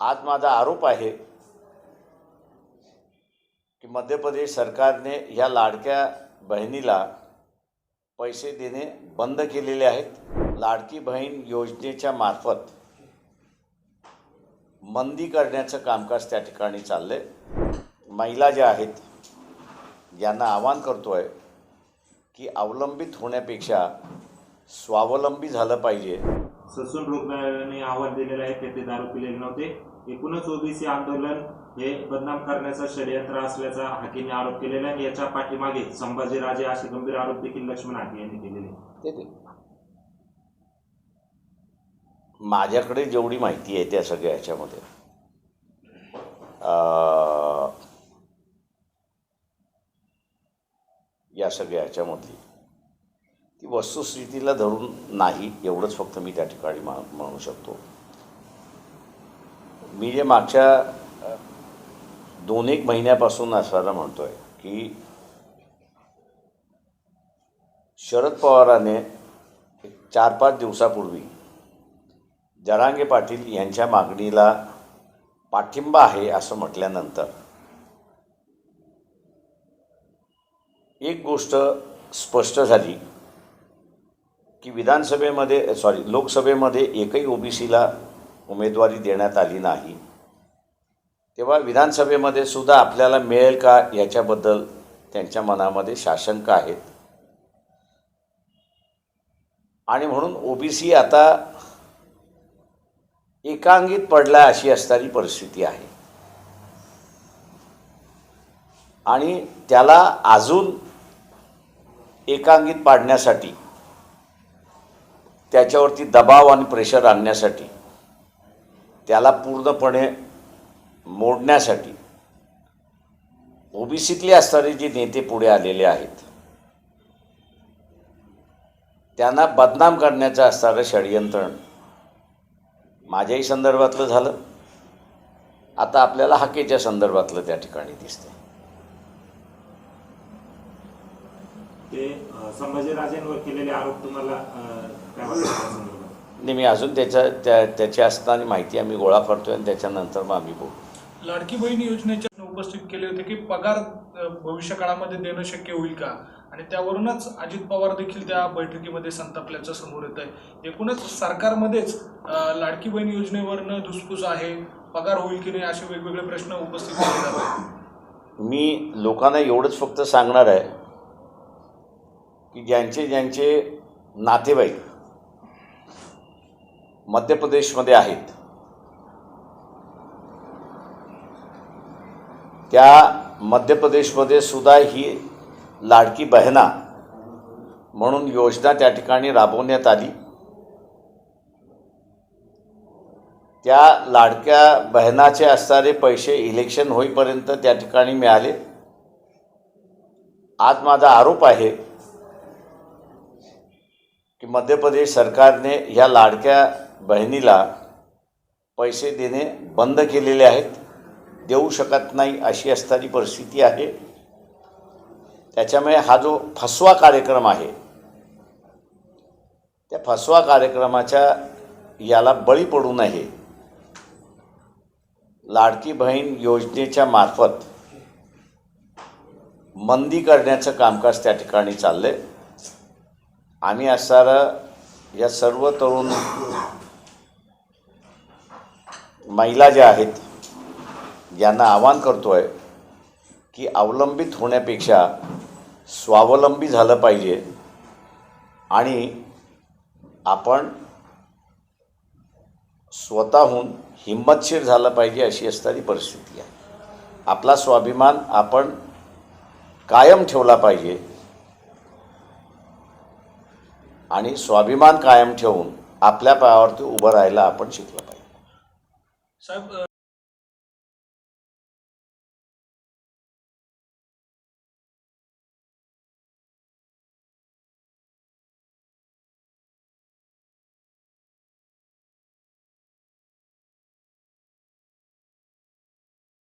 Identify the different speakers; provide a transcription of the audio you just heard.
Speaker 1: आज माझा आरोप आहे की मध्य प्रदेश सरकारने ह्या लाडक्या बहिणीला पैसे देणे बंद केलेले आहेत. लाडकी बहीण योजनेच्या मार्फत मंदी करण्याचं कामकाज त्या ठिकाणी चाललं आहे महिला ज्या आहेत यांना आवाहन करतो आहे की अवलंबित होण्यापेक्षा स्वावलंबी झालं पाहिजे.
Speaker 2: ससून रुग्णालयाने आव्हान दिलेलं आहे की ते दारू पिलेले नव्हते. एकूणच ओबीसी आंदोलन हे बदनाम करण्याचा षडयंत्र असल्याचा हाकेने आरोप केलेला आहे. आणि याच्या पाठीमागे संभाजीराजे असे गंभीर आरोप देखील लक्ष्मण हाके यांनी केलेले आहेत.
Speaker 1: ते ते माझ्याकडे जेवढी माहिती आहे त्या सगळ्या ह्याच्यामध्ये अं, या सगळ्या ह्याच्यामधली ती वस्तुस्थितीला धरून नाही एवढंच फक्त मी त्या ठिकाणी मा म्हणू शकतो. मी जे मागच्या दोन एक महिन्यापासून असताना म्हणतो आहे की शरद पवाराने चार पाच दिवसापूर्वी जरांगे पाटील यांच्या मागणीला पाठिंबा आहे असं म्हटल्यानंतर एक गोष्ट स्पष्ट झाली. की विधानसभेमध्ये सॉरी लोकसभेमध्ये एकही ओबीसीला उमेदवारी देण्यात आली नाही. तेव्हा विधानसभेमध्ये सुद्धा आपल्याला मिळेल का याच्याबद्दल त्यांच्या मनामध्ये शाशंका आहेत. आणि म्हणून ओबीसी आता एकांगित पडला अशी असणारी परिस्थिती आहे. आणि त्याला अजून एकांगित पाडण्यासाठी त्याच्यावरती दबाव आणि प्रेशर आणण्यासाठी त्याला पूर्णपणे मोडण्यासाठी ओबीसीतले असणारे जे नेते पुढे आलेले आहेत त्यांना बदनाम करण्याचं असणारं षडयंत्रण माझ्याही संदर्भातलं झालं. आता आपल्याला हाकेच्या संदर्भातलं त्या ठिकाणी दिसतंय.
Speaker 2: ते संभाजीराजेंवर केलेले आरोप तुम्हाला काय वाटतं?
Speaker 1: नाही मी अजून त्याच्या त्या त्याची असताना माहिती आम्ही गोळा करतोय आणि त्याच्यानंतर मग आम्ही बोलू
Speaker 3: लाडकी बहीण योजनेच्या उपस्थित केले होते की पगार भविष्य काळामध्ये देणं शक्य होईल का? आणि त्यावरूनच अजित पवार देखील त्या बैठकीमध्ये संतापल्याचं समोर येत आहे एकूणच सरकारमध्येच लाडकी बहीण योजनेवरनं धुसफूस आहे पगार होईल की नाही असे वेगवेगळे प्रश्न उपस्थित केले जात आहेत
Speaker 1: मी लोकांना एवढंच फक्त सांगणार आहे की ज्यांचे ज्यांचे नातेवाईक मध्य प्रदेशमध्ये आहेत त्या मध्य प्रदेशमध्ये सुद्धा ही लाडकी बहना म्हणून योजना त्या ठिकाणी राबवण्यात आली. त्या लाडक्या बहनाचे असणारे पैसे इलेक्शन होईपर्यंत त्या ठिकाणी मिळाले. आज माझा आरोप आहे की मध्य प्रदेश सरकारने ह्या लाडक्या बहिणीला पैसे देणे बंद केलेले आहेत. देऊ शकत नाही अशी असणारी परिस्थिती आहे. त्याच्यामुळे हा जो फसवा कार्यक्रम आहे त्या फसवा कार्यक्रमाच्या याला बळी पडू नये. लाडकी बहीण योजनेच्या मार्फत मंदी करण्याचं कामकाज त्या ठिकाणी चाललं आहे आम्ही असणारं या सर्व तरुण महिला ज्या आहेत यांना आवाहन करतो आहे की अवलंबित होण्यापेक्षा स्वावलंबी झालं पाहिजे आणि आपण स्वतःहून हिंमतशीर झालं पाहिजे अशी असणारी परिस्थिती आहे. आपला स्वाभिमान आपण कायम ठेवला पाहिजे. आणि स्वाभिमान कायम ठेवून आपल्या पायावरती उभं राहायला आपण शिकलं पाहिजे.
Speaker 3: साहेब